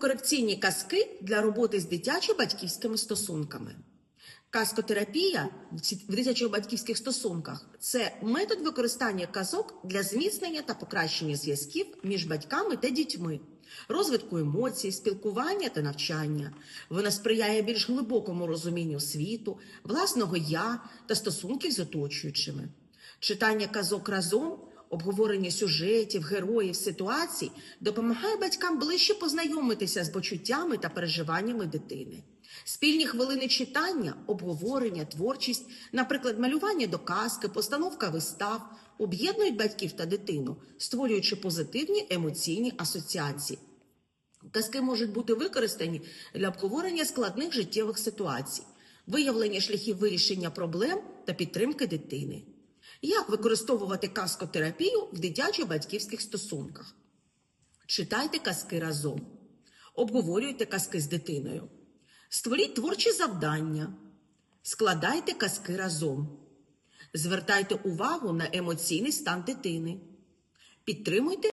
розвитково-корекційні казки для роботи з дитячо-батьківськими стосунками. Казкотерапія в дитячо-батьківських стосунках це метод використання казок для зміцнення та покращення зв'язків між батьками та дітьми, розвитку емоцій, спілкування та навчання. Вона сприяє більш глибокому розумінню світу, власного я та стосунків з оточуючими. Читання казок разом, обговорення сюжетів, героїв, ситуацій допомагає батькам ближче познайомитися з почуттями та переживаннями дитини. Спільні хвилини читання, обговорення, творчість, наприклад, малювання до казки, постановка вистав, об'єднують батьків та дитину, створюючи позитивні емоційні асоціації. Казки можуть бути використані для обговорення складних життєвих ситуацій, виявлення шляхів вирішення проблем та підтримки дитини. Як використовувати казкотерапію в дитячо-батьківських стосунках? Читайте казки разом, обговорюйте казки з дитиною, створіть творчі завдання, складайте казки разом, звертайте увагу на емоційний стан дитини, підтримуйте